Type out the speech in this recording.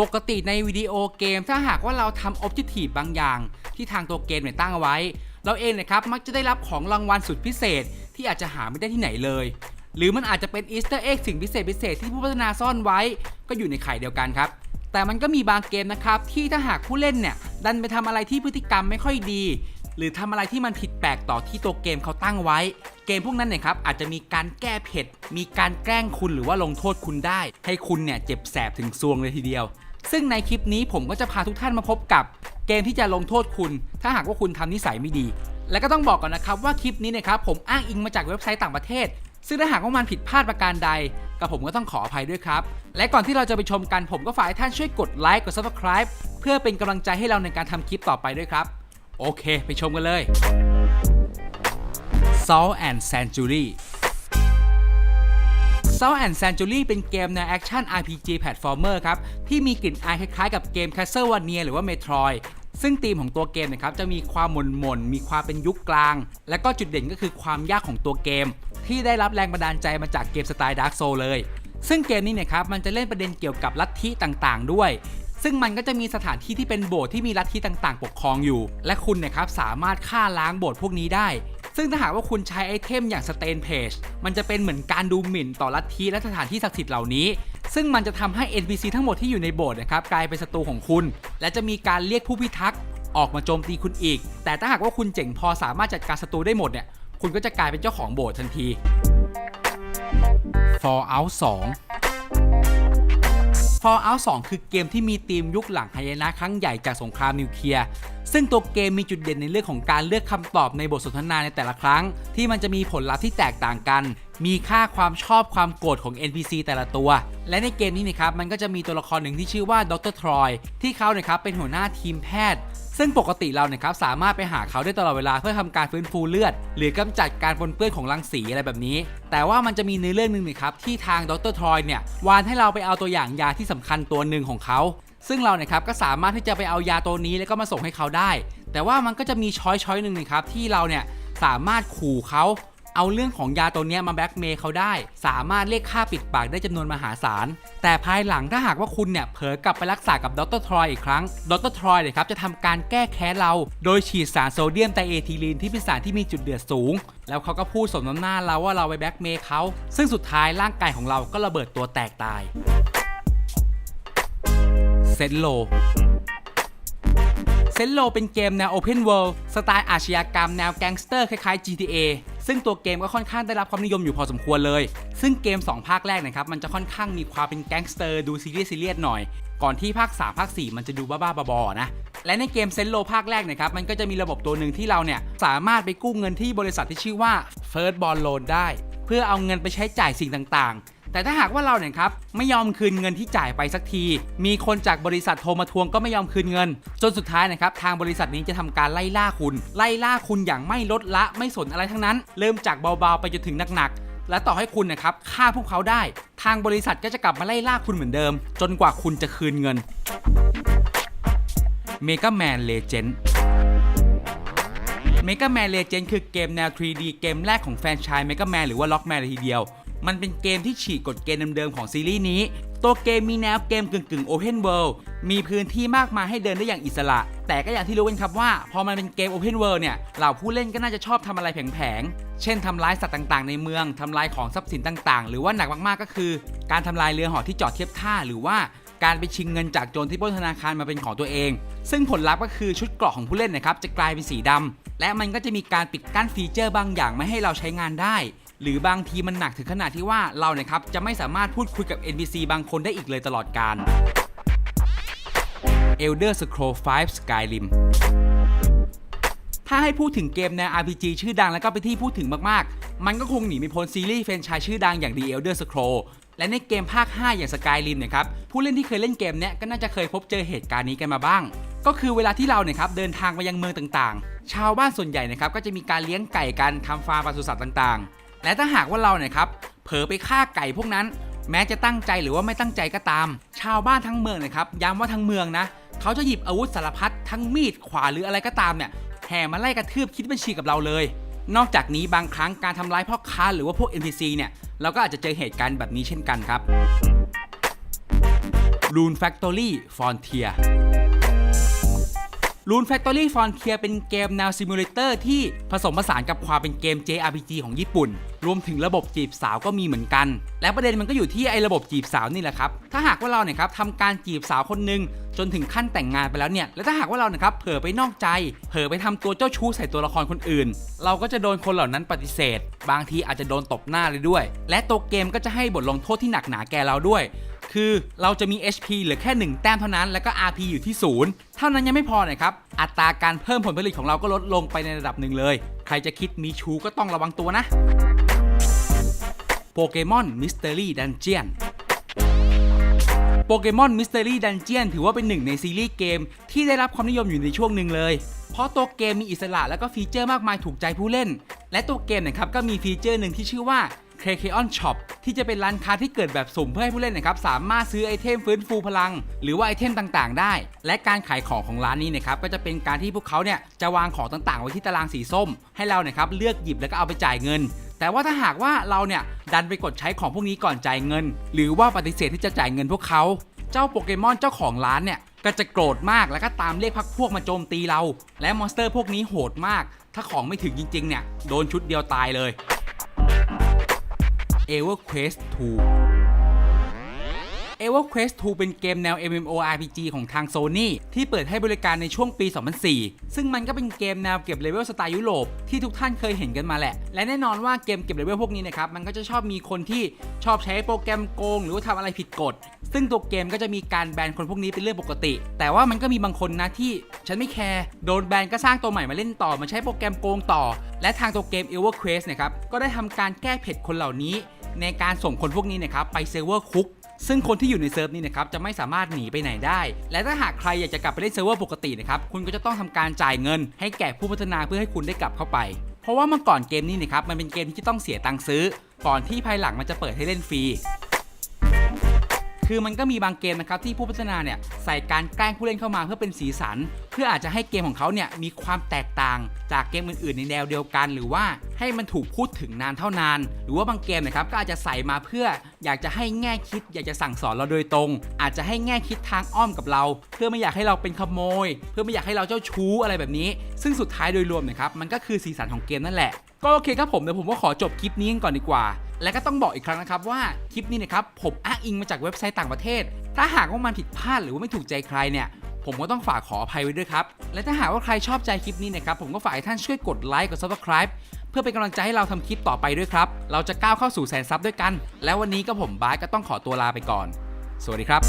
ปกติในวิดีโอเกม ถ้าหากว่าเราทำ Objective บางอย่าง ที่ทางตัวเกมเนี่ยตั้งเอาไว้ เราเองนะครับมักจะได้รับของรางวัลสุดพิเศษ ที่อาจจะหาไม่ได้ที่ไหนเลย หรือมันอาจจะเป็นอีสเตอร์เอ็กสิ่งพิเศษพิเศษที่ผู้พัฒนาซ่อนไว้ ก็อยู่ในไข่เดียวกันครับแต่มันก็มีบางเกมนะครับที่ถ้าหากผู้เล่นเนี่ยดันไปทำอะไรที่พฤติกรรมไม่ค่อยดี หรือทำอะไรที่มันผิดแปลกต่อที่ตัวเกมเขาตั้งไว้ เกมพวกนั้นเนี่ยครับอาจจะมีการแก้เผ็ด มีการแกล้งคุณหรือว่าลงโทษคุณได้ ให้คุณเนี่ยเจ็บแสบถึงซวงเลยทีเดียว ซึ่งในคลิปนี้ผมก็จะพาทุกท่านมาพบกับเกมที่จะลงโทษคุณ ถ้าหากว่าคุณทำนิสัยไม่ดี และก็ต้องบอกก่อนนะครับว่าคลิปนี้นะครับผมอ้างอิงมาจากเว็บไซต์ต่างประเทศ ซึ่งถ้าหากว่ามันผิดพลาดประการใดกับผมก็ต้องขออภัยด้วยครับ และก่อนที่เราจะไปชมกันผมก็ฝากให้ท่านช่วยกดไลค์กด subscribe เพื่อเป็นกำลังใจให้เราในการทำคลิปต่อไปด้วยครับ โอเค ไปชมกันเลย Salt and Century Salt and Century เป็นเกมแนวแอคชั่น RPG Platformer ครับ ที่มีกลิ่นอายคล้ายๆกับเกม Castlevania หรือว่า Metroid ซึ่งธีมของตัวเกมนะครับจะมีความหม่นหม่นๆมีความเป็นยุคกลาง และก็จุดเด่นก็คือความยากของตัวเกม ที่ได้รับแรงบันดาลใจมาจากเกมสไตล์ Dark Soul เลย ซึ่งเกมนี้เนะครับมันจะเล่นประเด็นเกี่ยวกับลัทธิต่างๆ ด้วยซึ่งมันก็จะมีสถานที่ที่เป็นโบสถ์ที่มีลัทธิต่างๆ ปกครองอยู่ และคุณนะครับสามารถฆ่าล้างโบสถ์พวกนี้ได้ ซึ่งถ้าหากว่าคุณใช้ไอเทมอย่างสเตนเพจมันจะเป็นเหมือนการดูหมิ่นต่อลัทธิและสถานที่ศักดิ์สิทธิ์เหล่านี้ ซึ่งมันจะทำให้ NPC ทั้งหมดที่อยู่ในโบสถ์นะครับกลายเป็นศัตรูของคุณ และจะมีการเรียกผู้พิทักษ์ออกมาโจมตีคุณอีก แต่ถ้าหากว่าคุณเจ๋งพอสามารถจัดการศัตรูได้หมดเนี่ยคุณก็จะกลายเป็นเจ้าของโบสถ์ทันที Fallout 2 Fallout 2 คือเกมที่มีธีมยุคหลังหายนะครั้งใหญ่จากสงครามนิวเคลียร์ซึ่งตัวเกมมีจุดเด่นในเรื่องของการเลือกคำตอบในบทสนทนาในแต่ละครั้ง ที่มันจะมีผลลัพธ์ที่แตกต่างกัน มีค่าความชอบความโกรธของ NPC แต่ละตัว และในเกมนี้นะครับมันก็จะมีตัวละครหนึ่งที่ชื่อว่าดรทรอยที่เขาเนี่ยครับเป็นหัวหน้าทีมแพทย์ ซึ่งปกติเราเนี่ยครับสามารถไปหาเขาได้ตลอดเวลาเพื่อทำการฟื้นฟูเลือด หรือกำจัดการปนเปื้อนของรังสีอะไรแบบนี้ แต่ว่ามันจะมีในเรื่องหนึ่งนะครับที่ทางดรทรอยเนี่ยวานให้เราไปเอาตัวอย่างยาที่สำคัญตัวหนึ่งของเขาซึ่งเราเนี่ยครับก็สามารถที่จะไปเอายาตัวนี้แล้วก็มาส่งให้เขาได้ แต่ว่ามันก็จะมีช้อยช้อยหนึ่งนะครับที่เราเนี่ยสามารถขู่เขา เอาเรื่องของยาตัวนี้มาแบ็กเมย์เขาได้ สามารถเรียกค่าปิดปากได้จำนวนมหาศาล แต่ภายหลังถ้าหากว่าคุณเนี่ยเผลอกลับไปรักษากับดรทรอยอีกครั้งดรทรอยเนี่ยครับจะทำการแก้แค้นเรา โดยฉีดสารโซเดียมไตรเอทิลีนที่เป็นสารที่มีจุดเดือดสูง แล้วเขาก็พูดสมน้ำหน้าเราว่าเราไปแบ็กเมย์เขาซึ่งสุดท้ายร่างกายของเราก็ระเบิดตัวแตกตายเซนโลเซนโลเป็นเกมแนว Open World สไตล์อาชญากรรมแนวแก๊งสเตอร์คล้าย ๆ GTA ซึ่งตัวเกมก็ค่อนข้างได้รับความนิยมอยู่พอสมควรเลย ซึ่งเกม 2 ภาคแรกนะครับมันจะค่อนข้างมีความเป็นแก๊งสเตอร์ดูซีเรียสซีเรียสหน่อย ก่อนที่ภาค 3 ภาค 4 มันจะดูบ้าๆบอๆนะและในเกมเซนโลภาคแรกนะครับมันก็จะมีระบบตัวหนึ่งที่เราเนี่ยสามารถไปกู้เงินที่บริษัทที่ชื่อว่า First Bond Loan ได้ เพื่อเอาเงินไปใช้จ่ายสิ่งต่างๆ แต่ถ้าหากว่าเราเนี่ยครับไม่ยอมคืนเงินที่จ่ายไปสักที มีคนจากบริษัทโทรมาทวงก็ไม่ยอมคืนเงิน จนสุดท้ายนะครับทางบริษัทนี้จะทำการไล่ล่าคุณ ไล่ล่าคุณอย่างไม่ลดละไม่สนอะไรทั้งนั้น เริ่มจากเบาๆไปจนถึงหนักๆและต่อให้คุณนะครับฆ่าพวกเขาได้ ทางบริษัทก็จะกลับมาไล่ล่าคุณเหมือนเดิม จนกว่าคุณจะคืนเงิน Mega Man Legend Mega Man Legend คือเกมแนว 3D เกมแรกของแฟนชส์ Mega Man หรือว่า Rockman เลยทีเดียว มันเป็นเกมที่ฉีกกฎเกณฑ์เดิมๆของซีรีส์นี้ ตัวเกมมีแนวเกมกึ่งๆ Open World มีพื้นที่มากมายให้เดินได้อย่างอิสระ แต่ก็อย่างที่รู้กันครับว่า พอมันเป็นเกม Open World เนี่ย เหล่าผู้เล่นก็น่าจะชอบทำอะไรแผลงๆ เช่นทำร้ายสัตว์ต่างๆ ในเมืองทำลายของทรัพย์สินต่างๆ หรือว่าหนักมากๆ ก็คือ การทำลายเรือหอที่จอดเทียบท่าหรือว่าการไปชิงเงินจากโจรที่ปล้นธนาคารมาเป็นของตัวเอง ซึ่งผลลัพธ์ก็คือชุดเกราะของผู้เล่นนะครับจะกลายเป็นสีดำและมันก็จะมีการปิดกั้นฟีเจอร์บางอย่างไม่ให้เราใช้งานได้ หรือบางทีมันหนักถึงขนาดที่ว่าเราเนี่ยครับจะไม่สามารถพูดคุยกับ NPC บางคนได้อีกเลยตลอดการ Elder Scrolls 5 Skyrim ถ้าให้พูดถึงเกมแนว RPG ชื่อดังแล้วก็เป็นที่พูดถึงมากๆ มันก็คงหนีไม่พ้นซีรีส์แฟรนไชส์ชื่อดังอย่าง The Elder Scrolls และในเกมภาค 5 อย่าง Skyrim เนี่ยครับ ผู้เล่นที่เคยเล่นเกมเนี้ยก็น่าจะเคยพบเจอเหตุการณ์นี้กันมาบ้าง ก็คือเวลาที่เราเนี่ยครับเดินทางไปยังเมืองต่างๆ ชาวบ้านส่วนใหญ่นะครับก็จะมีการเลี้ยงไก่กันทำฟาร์มปศุสัตว์ต่าง และถ้าหากว่าเราเนี่ยครับเผลอไปฆ่าไก่พวกนั้น แม้จะตั้งใจหรือว่าไม่ตั้งใจก็ตาม ชาวบ้านทั้งเมืองนะครับย้ำว่าทั้งเมืองนะเขาจะหยิบอาวุธสารพัดทั้งมีดขวานหรืออะไรก็ตามเนี่ยแห่มาไล่กระทืบคิดบัญชีกับเราเลย นอกจากนี้บางครั้งการทำร้ายพ่อค้าหรือว่าพวก NPC เนี่ยเราก็อาจจะเจอเหตุการณ์แบบนี้เช่นกันครับ Rune Factory Frontier Rune Factory Frontier เป็นเกมแนวซิมูเลเตอร์ที่ผสมผสานกับความเป็นเกม JRPG ของญี่ปุ่น รวมถึงระบบจีบสาวก็มีเหมือนกัน และประเด็นมันก็อยู่ที่ไอ้ระบบจีบสาวนี่แหละครับ ถ้าหากว่าเราเนี่ยครับทำการจีบสาวคนหนึ่งจนถึงขั้นแต่งงานไปแล้วเนี่ย แล้วถ้าหากว่าเราเนี่ยครับเผลอไปนอกใจ เผลอไปทำตัวเจ้าชู้ใส่ตัวละครคนอื่น เราก็จะโดนคนเหล่านั้นปฏิเสธ บางทีอาจจะโดนตบหน้าเลยด้วย และตัวเกมก็จะให้บทลงโทษที่หนักหนาแก่เราด้วย คือเราจะมี HP เหลือแค่ 1 แต้มเท่านั้น แล้วก็ RP อยู่ที่ 0 เท่านั้นยังไม่พอนะครับ อัตราการเพิ่มผลผลิตของเราก็ลดลงไปในระดับหนึ่งเลย ใครจะคิดมีชูก็ต้องระวังตัวนะ โปเกมอนมิสเตอรี่ดันเจียนโปเกมอนมิส t ต r รี่ดันเจียนถือว่าเป็นหนึ่งในซีรีส์เกม ที่ได้รับความนิยมอยู่ในช่วงหนึ่งเลย เพราะตัวเกมมีอิสระและก็ฟีเจอร์มากมายถูกใจผู้เล่น และตัวเกมนะครับก็มีฟีเจอร์หนึ่งที่ชื่อว่า k k o n Shop ที่จะเป็นร้านค้าที่เกิดแบบสุ่มเพื่อให้ผู้เล่นนะครับสามารถซื้อไอเทมฟื้นฟูพลัง หรือว่าไอเทมต่างๆ ได้ และการขายของของร้านนี้นะครับก็จะเป็นการที่พวกเขาเนี่ยจะวางของต่างๆ ไว้ที่ตารางสีส้ม ให้เราเนี่ยครับเลือกหยิบแล้วก็เอาไปจ่ายเงิน แต่ว่าถ้าหากว่าเราเนี่ยดันไปกดใช้ของพวกนี้ก่อนจ่ายเงิน หรือว่าปฏิเสธที่จะจ่ายเงินพวกเขา เจ้าโปเกมอนเจ้าของร้านเนี่ยก็จะโกรธมากแล้วก็ตามเรียกพักพวกมาโจมตีเรา และมอนสเตอร์พวกนี้โหดมาก ถ้าของไม่ถึงจริงๆเนี่ยโดนชุดเดียวตายเลย EverQuest 2 EverQuest 2 เป็นเกมแนว MMORPG ของทาง Sony ที่เปิดให้บริการในช่วงปี 2004 ซึ่งมันก็เป็นเกมแนวเก็บเลเวลสไตล์ยุโรปที่ทุกท่านเคยเห็นกันมาแหละ และแน่นอนว่าเกมเก็บเลเวลพวกนี้นะครับ มันก็จะชอบมีคนที่ชอบใช้โปรแกรมโกง หรือว่าทำอะไรผิดกฎ ซึ่งตัวเกมก็จะมีการแบนคนพวกนี้เป็นเรื่องปกติ แต่ว่ามันก็มีบางคนนะที่ฉันไม่แคร์โดนแบนก็สร้างตัวใหม่มาเล่นต่อมาใช้โปรแกรมโกงต่อ และทางตัวเกม EverQuest นะครับก็ได้ทำการแก้เผ็ดคนเหล่านี้ ในการส่งคนพวกนี้นะครับไปเซิร์ฟเวอร์คุกซึ่งคนที่อยู่ในเซิร์ฟนี้นะครับจะไม่สามารถหนีไปไหนได้ และถ้าหากใครอยากจะกลับไปเล่นเซิร์ฟเวอร์ปกตินะครับคุณก็จะต้องทำการจ่ายเงิน ให้แก่ผู้พัฒนาเพื่อให้คุณได้กลับเข้าไป เพราะว่าเมื่อก่อนเกมนี้นะครับมันเป็นเกมที่ต้องเสียตังค์ซื้อ ก่อนที่ภายหลังมันจะเปิดให้เล่นฟรี คือมันก็มีบางเกมนะครับที่ผู้พัฒนาเนี่ยใส่การแกล้งผู้เล่นเข้ามาเพื่อเป็นสีสัน เพื่ออาจจะให้เกมของเขาเนี่ยมีความแตกต่างจากเกมอื่นๆ ในแนวเดียวกัน หรือว่าให้มันถูกพูดถึงนานเท่านาน หรือว่าบางเกมนะครับก็อาจจะใส่มาเพื่ออยากจะให้แง่คิด อยากจะสั่งสอนเราโดยตรง อาจจะให้แง่คิดทางอ้อมกับเรา เพื่อไม่อยากให้เราเป็นขโมย เพื่อไม่อยากให้เราเจ้าชู้อะไรแบบนี้ ซึ่งสุดท้ายโดยรวมนะครับมันก็คือสีสันของเกมนั่นแหละก็โอเคครับผมเดี๋ยวผมก็ขอจบคลิปนี้ก่อนดีกว่า และก็ต้องบอกอีกครั้งนะครับว่าคลิปนี้นะครับผมอ้างอิงมาจากเว็บไซต์ต่างประเทศ ถ้าหากว่ามันผิดพลาดหรือว่าไม่ถูกใจใครเนี่ยผมก็ต้องฝากขออภัยไว้ด้วยครับ และถ้าหากว่าใครชอบใจคลิปนี้นะครับ ผมก็ฝากให้ท่านช่วยกดไลค์กด subscribe เพื่อเป็นกำลังใจให้เราทำคลิปต่อไปด้วยครับ เราจะก้าวเข้าสู่แสนซับด้วยกัน แล้ววันนี้ก็ผมบาสก็ต้องขอตัวลาไปก่อน สวัสดีครับ